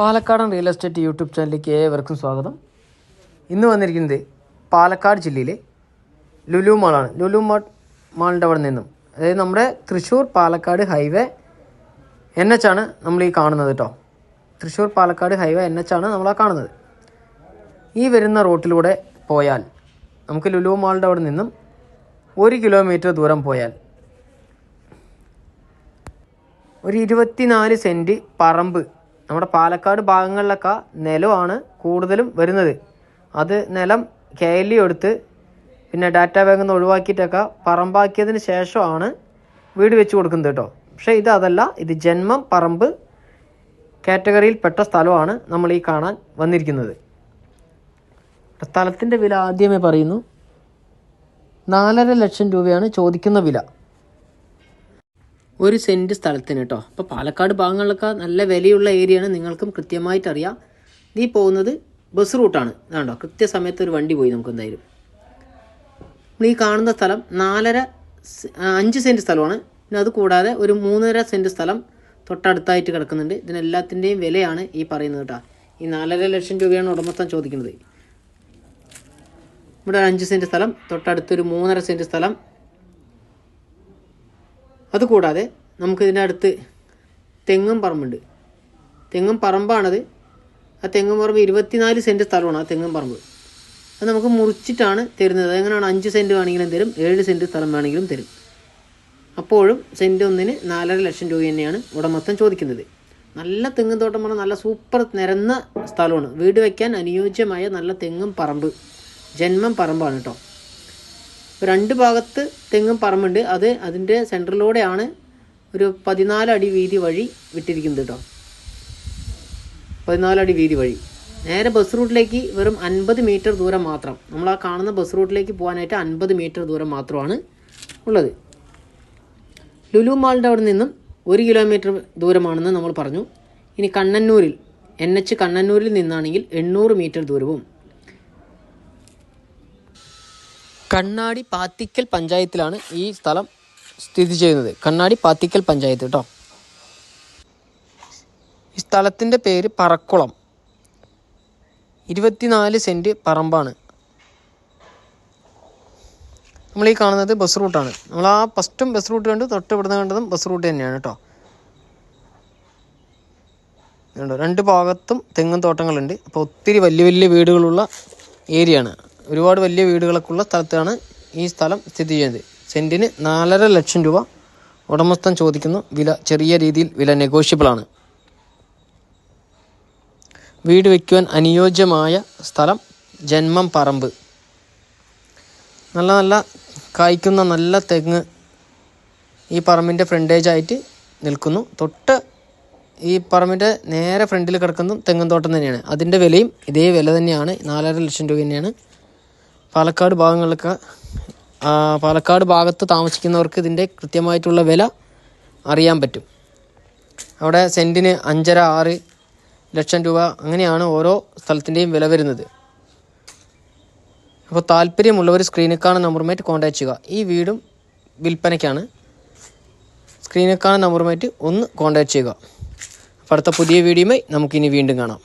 പാലക്കാടൻ real estate YouTube ചാനലിലേക്ക് ഏവർക്കും സ്വാഗതം. ഇന്ന് വന്നിരിക്കുന്നത് പാലക്കാട് ജില്ലയിലെ ലുലു മാളാണ്. ലുലു മാൾ മാളിന്റെ അവിടെ നിന്നും. അതായത് നമ്മുടെ Thrissur Palakkad highway N H ആണ് നമ്മൾ ഈ കാണുന്നത് കേട്ടോ Thrissur Palakkad highway N H ആണ് നമ്മൾ ആ കാണുന്നത്. ഈ വരുന്ന റോട്ടിലൂടെ പോയാൽ നമുക്ക് ലുലു മാളിന്റെ അവിടെ നിന്നും ഒരു കിലോമീറ്റർ ദൂരം പോയാൽ ഒരു ഇരുപത്തിനാല് സെന്റ് പറമ്പ് നമ്മുടെ പാലക്കാട് ഭാഗങ്ങളിലൊക്കെ നിലമാണ് കൂടുതലും വരുന്നത്. അത് നിലം കെ എൽ ഇ എടുത്ത് പിന്നെ ഡാറ്റാ ബാങ്കിൽ നിന്ന് ഒഴിവാക്കിയിട്ടൊക്കെ പറമ്പാക്കിയതിന് ശേഷമാണ് വീട് വെച്ച് കൊടുക്കുന്നത് കേട്ടോ. പക്ഷേ ഇത് അതല്ല ഇത് ജന്മം പറമ്പ് കാറ്റഗറിയിൽ പെട്ട സ്ഥലമാണ് നമ്മൾ ഈ കാണാൻ വന്നിരിക്കുന്നത്. സ്ഥലത്തിന്റെ വില ആദ്യമേ പറയുന്നു. നാലര ലക്ഷം രൂപയാണ് ചോദിക്കുന്ന വില. ഒരു സെന്റ് സ്ഥലത്തിന് കേട്ടോ അപ്പോൾ പാലക്കാട് ഭാഗങ്ങളിലൊക്കെ നല്ല വിലയുള്ള ഏരിയയാണ് നിങ്ങൾക്കും കൃത്യമായിട്ട് അറിയാം നീ പോകുന്നത് ബസ് റൂട്ടാണ് ഇതാണ്ടോ? കൃത്യസമയത്ത് ഒരു വണ്ടി പോയി നമുക്ക് എന്തായാലും. നമ്മൾ ഈ കാണുന്ന സ്ഥലം നാലര അഞ്ച് സെന്റ് സ്ഥലമാണ്. പിന്നെ അത് കൂടാതെ ഒരു മൂന്നര സെന്റ് സ്ഥലം തൊട്ടടുത്തായിട്ട് കിടക്കുന്നുണ്ട്. ഇതിനെല്ലാത്തിന്റെയും വിലയാണ് ഈ പറയുന്നത് കേട്ടോ ഈ നാലര ലക്ഷം രൂപയാണ് ഉടമസ്ഥൻ ചോദിക്കുന്നത്. ഇവിടെ അഞ്ച് സെന്റ് സ്ഥലം തൊട്ടടുത്തൊരു മൂന്നര സെന്റ് സ്ഥലം അതുകൂടാതെ നമുക്കിതിന്റെ അടുത്ത് തെങ്ങും പറമ്പുണ്ട്. തെങ്ങും പറമ്പാണത്. ആ തെങ്ങും പറമ്പ് ഇരുപത്തിനാല് സെന്റ് സ്ഥലമാണ് ആ തെങ്ങും പറമ്പ്. അത് നമുക്ക് മുറിച്ചിട്ടാണ് തരുന്നത്. എങ്ങനെയാണ് അഞ്ച് സെന്റ് വേണമെങ്കിലും തരും ഏഴ് സെന്റ് സ്ഥലം വേണമെങ്കിലും തരും. അപ്പോഴും സെന്റ് ഒന്നിന് നാലര ലക്ഷം രൂപ തന്നെയാണ് ഉടമസ്ഥൻ ചോദിക്കുന്നത്. നല്ല തെങ്ങും തോട്ടം പറഞ്ഞാൽ നല്ല സൂപ്പർ നിരന്ന സ്ഥലമാണ്. വീട് വയ്ക്കാൻ അനുയോജ്യമായ നല്ല തെങ്ങും പറമ്പ്. ജന്മം പറമ്പാണ് കേട്ടോ. രണ്ട് ഭാഗത്ത് തെങ്ങും പറമ്പുണ്ട്. അത് അതിന്റെ സെന്ററിലൂടെയാണ് ഒരു പതിനാല് അടി വീതി വഴി വിട്ടിരിക്കുന്നത് കേട്ടോ പതിനാലടി വീതി വഴി. നേരെ ബസ് റൂട്ടിലേക്ക് വെറും അൻപത് മീറ്റർ ദൂരം മാത്രം. നമ്മൾ ആ കാണുന്ന ബസ് റൂട്ടിലേക്ക് പോകാനായിട്ട് അൻപത് മീറ്റർ ദൂരം മാത്രമാണ് ഉള്ളത്. ലുലു മാളിന്റെ അവിടെ നിന്നും ഒരു കിലോമീറ്റർ ദൂരമാണെന്ന് നമ്മൾ പറഞ്ഞു. ഇനി കണ്ണന്നൂരിൽ എൻ എച്ച് കണ്ണന്നൂരിൽ നിന്നാണെങ്കിൽ എണ്ണൂറ് മീറ്റർ ദൂരവും. കണ്ണാടി പാത്തിക്കൽ പഞ്ചായത്തിലാണ് ഈ സ്ഥലം സ്ഥിതി ചെയ്യുന്നത്. കണ്ണാടി പാത്തിക്കൽ പഞ്ചായത്ത് കേട്ടോ. ഈ സ്ഥലത്തിന്റെ പേര് പറക്കുളം. ഇരുപത്തിനാല് സെന്റ് പറമ്പാണ്. നമ്മൾ ഈ കാണുന്നത് ബസ് റൂട്ടാണ് നമ്മൾ ആ ഫസ്റ്റും ബസ് റൂട്ട് കണ്ടു തൊട്ട് ഇവിടുന്ന് കണ്ടതും ബസ് റൂട്ട് തന്നെയാണ് കേട്ടോ. രണ്ട് ഭാഗത്തും തെങ്ങും തോട്ടങ്ങളുണ്ട്. അപ്പോൾ ഒത്തിരി വലിയ വലിയ വീടുകളുള്ള ഏരിയയാണ് ഒരുപാട് വലിയ വീടുകളൊക്കെ ഉള്ള സ്ഥലത്താണ് ഈ സ്ഥലം സ്ഥിതി ചെയ്യുന്നത്. സെന്റിന് നാലര ലക്ഷം രൂപ ഉടമസ്ഥൻ ചോദിക്കുന്നു വില ചെറിയ രീതിയിൽ വില നെഗോഷ്യബിൾ ആണ്. വീട് വയ്ക്കുവാൻ അനുയോജ്യമായ സ്ഥലം ജന്മം പറമ്പ്. നല്ല നല്ല കായ്ക്കുന്ന നല്ല തെങ്ങ് ഈ പറമ്പിന്റെ ഫ്രണ്ടേജായിട്ട് നിൽക്കുന്നു. തൊട്ട് ഈ പറമ്പിന്റെ നേരെ ഫ്രണ്ടിൽ കിടക്കുന്ന തെങ്ങും തോട്ടം തന്നെയാണ്. അതിന്റെ വിലയും ഇതേ വില തന്നെയാണ്. നാലര ലക്ഷം രൂപ തന്നെയാണ്. പാലക്കാട് ഭാഗങ്ങളിലൊക്കെ പാലക്കാട് ഭാഗത്ത് താമസിക്കുന്നവർക്ക് ഇതിന്റെ കൃത്യമായിട്ടുള്ള വില അറിയാൻ പറ്റും. അവിടെ സെന്റിന് അഞ്ചര ആറ് ലക്ഷം രൂപ അങ്ങനെയാണ് ഓരോ സ്ഥലത്തിന്റെയും വില വരുന്നത്. അപ്പോൾ താല്പര്യമുള്ളവർ സ്ക്രീനിൽ കാണുന്ന നമ്പറുമായിട്ട് കോൺടാക്ട് ചെയ്യുക. ഈ വീടും വിൽപ്പനയ്ക്കാണ്. സ്ക്രീനിൽ കാണുന്ന നമ്പറുമായിട്ട് ഒന്ന് കോൺടാക്ട് ചെയ്യുക. അപ്പോൾ അടുത്ത പുതിയ വീഡിയോയുമായി നമുക്കിനി വീണ്ടും കാണാം.